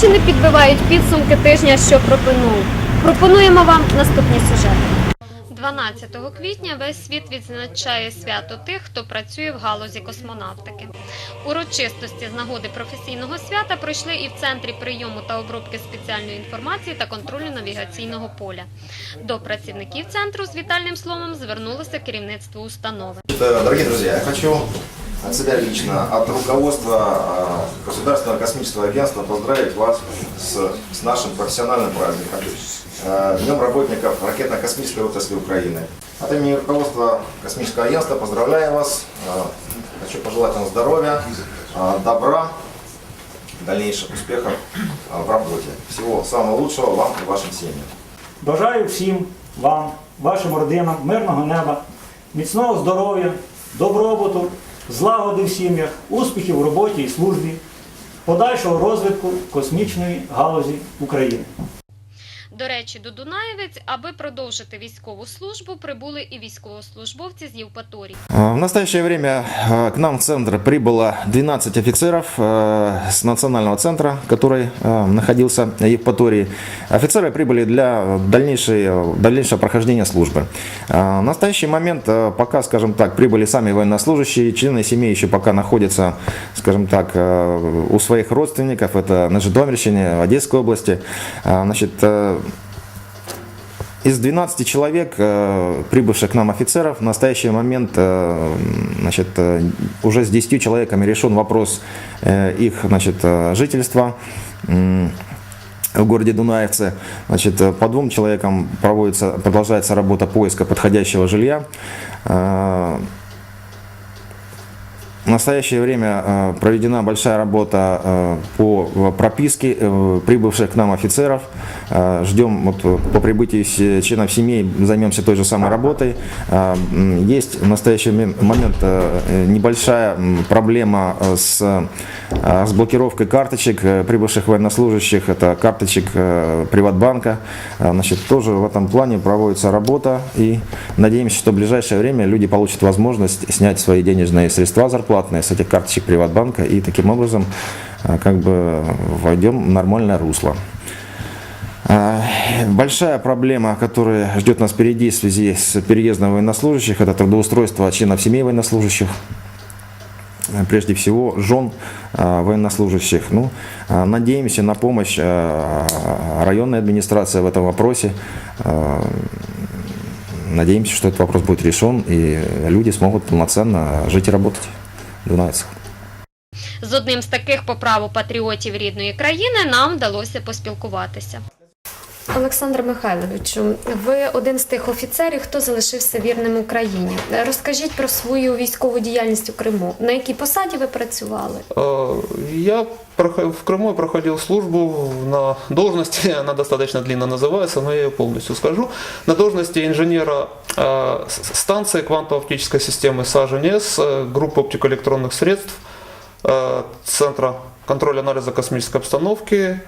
чи не підбивають підсумки тижня, що пропонув? Пропонуємо вам наступні сюжети. 12 квітня весь світ відзначає свято тих, хто працює в галузі космонавтики. Урочистості з нагоди професійного свята пройшли і в центрі прийому та обробки спеціальної інформації та контролю навігаційного поля. До працівників центру з вітальним словом звернулося керівництво установи. Э, Дорогие друзья, я хочу от себя лично, от руководства э, Государственного космического агентства поздравить вас с, с нашим профессиональным праздником, э, Днем работников ракетно-космической отрасли Украины. От имени руководства Космического агентства поздравляю вас, э, хочу пожелать вам здоровья, добра, дальнейших успехов в работе. Всего самого лучшего вам и вашим семьям. Бажаю всім вам, вашим родинам, мирного неба, міцного здоров'я, добробуту, злагоди в сім'ях, успіхів в роботі і службі, подальшого розвитку космічної галузі України. До речі, до Дунаєвець, аби продовжити військову службу, прибули і військовослужбовці з Євпаторії. В настоящее время э, к нам в центр прибыло 12 офицеров э, с национального центра, который э, находился в Евпатории. Офицеры прибыли для дальнейшей- дальнейшего прохождения службы. Э, В настоящий момент э, пока, скажем так, прибыли сами военнослужащие, члены семей еще пока находятся, скажем так, э, у своих родственников, это на Житомирщине, в Одесской области. Э, Значит, э, из 12 человек, э, прибывших к нам офицеров, в настоящий момент э, значит, э, уже с 10 человеками решен вопрос их значит, жительства в городе Дунаевце. Значит, по двум человекам проводится, продолжается работа поиска подходящего жилья. В настоящее время э, проведена большая работа э, по э, прописке прибывших к нам офицеров. Ждем вот, по прибытии с- членов семей, займемся той же самой работой. Есть в настоящий мен- момент небольшая проблема с э, разблокировкой карточек прибывших военнослужащих. Это карточек Приватбанка. Значит, тоже в этом плане проводится работа. И надеемся, что в ближайшее время люди получат возможность снять свои денежные средства зарплатные с этих карточек Приватбанка. И таким образом э, как бы войдем в нормальное русло. А, Большая проблема, которая ждет нас впереди в связи с переездом военнослужащих, это трудоустройство членов семей военнослужащих э, прежде всего жен э, военнослужащих. Ну, э, надеемся на помощь э, районной администрации в этом вопросе. Э, Надеемся, что этот вопрос будет решен и люди смогут полноценно жить и работать в Дунаевцах. З одним з таких по праву патріотів рідної країни нам вдалося поспілкуватися. Олександр Михайловичу, ви один з тих офіцерів, хто залишився вірним Україні. Розкажіть про свою військову діяльність у Криму. На якій посаді ви працювали? Э, Я прохо- в Крыму я проходил службу на должности, она достаточно длинно называется, но я ее полностью скажу, на должности инженера э, с- станции квантово-оптической системы САЖНС, э, группы оптикоэлектронных средств, э, Центра контроля анализа космической обстановки, э,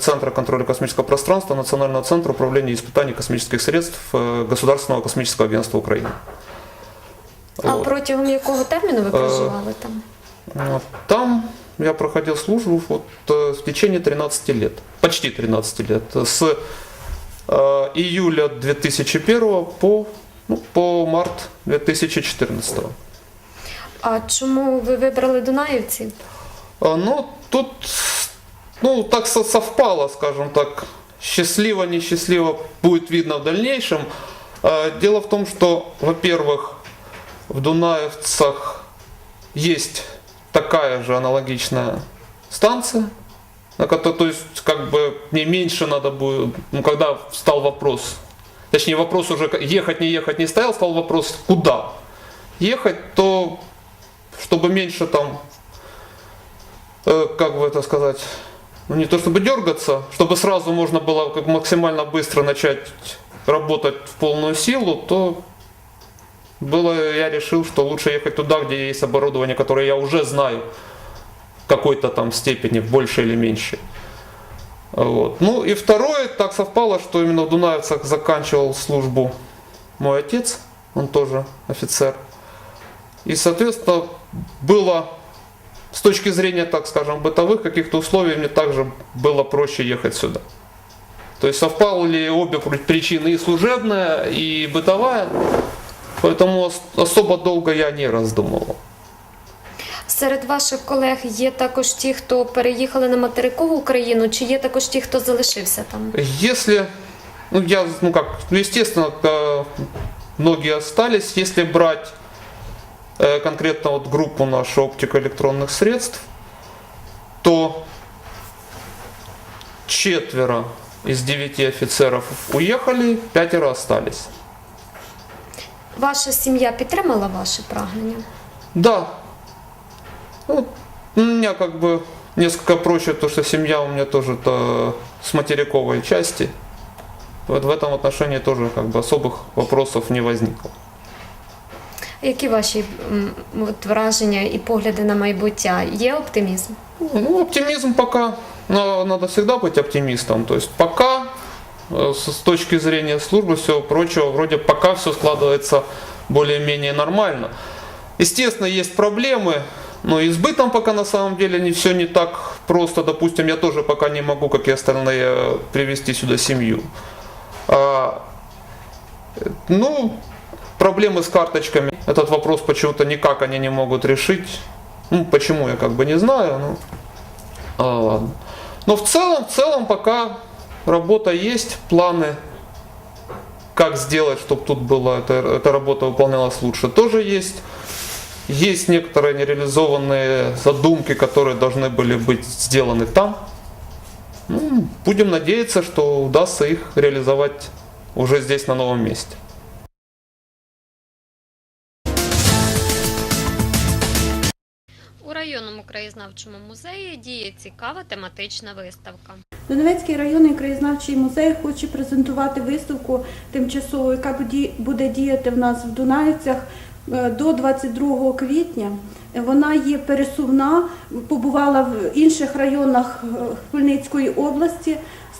Центра контроля космического пространства, Национального центра управления и испытаний космических средств э, Государственного космического агентства Украины. А Вот. протягом якого терміну ви проживали там? Вот. Там я проходил службу вот, э, в течение 13 лет, почти 13 лет, с э, июля 2001 по, ну, по март 2014. А чому ви вибрали Дунаївці? А, Ну, тут, ну, так со- совпало, скажем так, счастливо, несчастливо будет видно в дальнейшем. А, Дело в том, что, во-первых, в Дунаевцах есть такая же аналогичная станция, на которой, то есть, как бы, мне меньше надо будет, ну, когда стал вопрос, точнее, вопрос уже ехать, не ехать не стоял, стал вопрос, куда? Ехать, то, чтобы меньше там э, как бы это сказать, ну не то чтобы дергаться, чтобы сразу можно было как максимально быстро начать работать в полную силу, то было, я решил, что лучше ехать туда, где есть оборудование, которое я уже знаю в какой-то там степени, в большей или меньшей. Вот. Ну и второе, так совпало, что именно в Дунаевцах заканчивал службу мой отец, он тоже офицер. И, соответственно, было с точки зрения, так скажем, бытовых каких-то условий, мне также было проще ехать сюда. То есть совпали обе при- причины, и служебная, и бытовая, поэтому ос- особо долго я не раздумывал. Серед ваших колег є також ті, хто переїхали на материкову Україну, чи є також ті, хто залишився там? Если, ну я, ну как, ну, естественно, э, многие остались, если брать э, конкретно вот группу нашу оптико-электронных средств, то четверо из девяти офицеров уехали, пятеро остались. Ваша сім'я підтримала ваше прагнення? Да. Ну, у меня как бы несколько проще, потому что семья у меня тоже-то с материковой части. Вот в этом отношении тоже как бы особых вопросов не возникло. Які ваші м, от, враження і погляди на майбуття? Є оптимізм? Ну, оптимизм пока, но надо всегда быть оптимистом. То есть пока э, с с точки зрения службы всего прочего, вроде пока все складывается более-менее нормально. Естественно, есть проблемы, но и с бытом пока на самом деле не все не так просто. Допустим, я тоже пока не могу, как и остальные, привести сюда семью. А, э, ну, проблемы с карточками. Этот вопрос почему-то никак они не могут решить. Ну, почему я как бы не знаю, но а, ладно. Но в целом, в целом пока работа есть, планы, как сделать, чтобы тут была эта, эта работа выполнялась лучше, тоже есть. Есть некоторые нереализованные задумки, которые должны были быть сделаны там. Ну, будем надеяться, что удастся их реализовать уже здесь, на новом месте. Краєзнавчому музеї діє цікава тематична виставка. Донецький районний краєзнавчий музей хоче презентувати виставку тимчасову, яка буде- діяти в нас в Дунаївцях е, до 22 квітня. Вона є пересувна, побувала в інших районах е, Хмельницької області,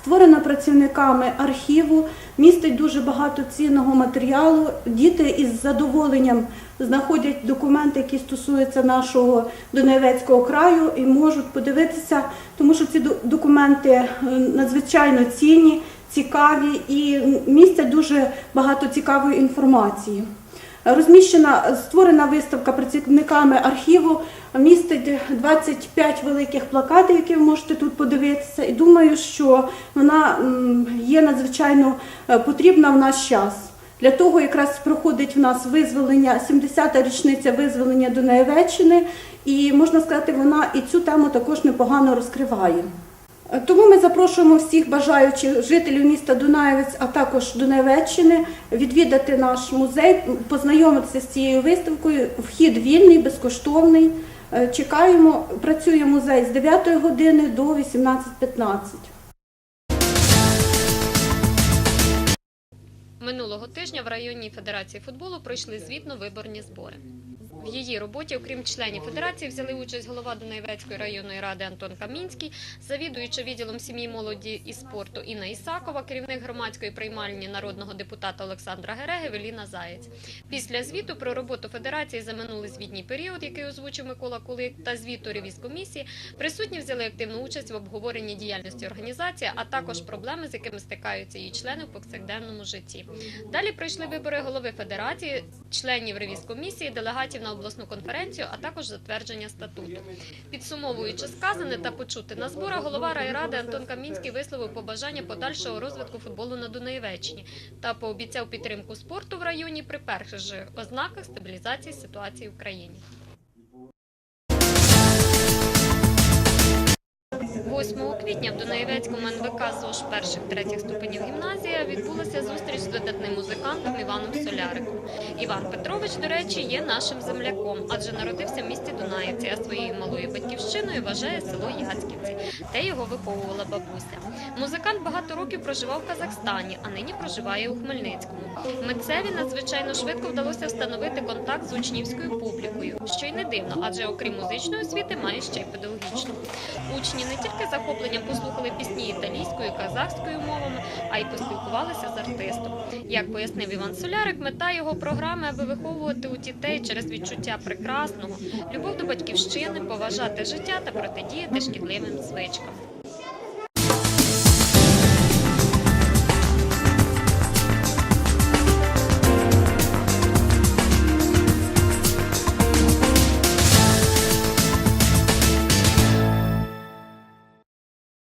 створена працівниками архіву, містить дуже багато цінного матеріалу. Діти із задоволенням знаходять документи, які стосуються нашого Донецького краю, і можуть подивитися, тому що ці документи е, надзвичайно цінні, цікаві і містять дуже багато цікавої інформації. Розміщена створена виставка працівниками архіву містить 25 великих плакатів, які ви можете тут подивитися. І думаю, що вона є надзвичайно е, потрібна в наш час. Для того якраз проходить в нас визволення, 70-та річниця визволення Дунаєвеччини, і можна сказати, вона і цю тему також непогано розкриває. Е, Тому ми запрошуємо всіх бажаючих жителів міста Дунаєвець, а також Дунаєвеччини відвідати наш музей, познайомитися з цією виставкою. Вхід вільний, безкоштовний. Е, Чекаємо. Працює музей з 9 години до 18.15. Минулого тижня в районній федерації футболу пройшли звітно-виборні збори. В її роботі, окрім членів федерації, взяли участь голова Дунаєвецької районної ради Антон Камінський, завідуюча відділом сім'ї, молоді і спорту Інна Ісакова, керівник громадської приймальні народного депутата Олександра Гереги Веліна Заєць. Після звіту про роботу федерації за минулий звітній період, який озвучив Микола Кулик, та звіту ревізкомісії, присутні взяли активну участь в обговоренні діяльності організації, а також проблеми, з якими стикаються її члени в повсякденному житті. Далі пройшли вибори голови федерації, членів ревізкомісії, делегатів на обласну конференцію, а також затвердження статуту. Підсумовуючи сказане та почути на зборах, голова райради Антон Камінський висловив побажання подальшого розвитку футболу на Дунаєвеччині та пообіцяв підтримку спорту в районі при перших же ознаках стабілізації ситуації в країні. 8 квітня в Дунаєвецькому НВК ЗОЖ перших третіх ступенів гімназія відбулася зустріч з видатним музикантом Іваном Соляриком. Іван Петрович, до речі, є нашим земляком, адже народився в місті Дунаївці, а своєю малою батьківщиною вважає село Яцьківці, де його виховувала бабуся. Музикант багато років проживав в Казахстані, а нині проживає у Хмельницькому. Митцеві надзвичайно швидко вдалося встановити контакт з учнівською публікою, що й не дивно, адже окрім музичної освіти має ще й педагогічну. Учні не тільки захопленням послухали пісні італійською, казахською мовами, а й поспілкувалися з артистом. Як пояснив Іван Солярик, мета його програми, аби виховувати у дітей через відчуття прекрасного, любов до батьківщини, поважати життя та протидіяти шкідливим звичкам.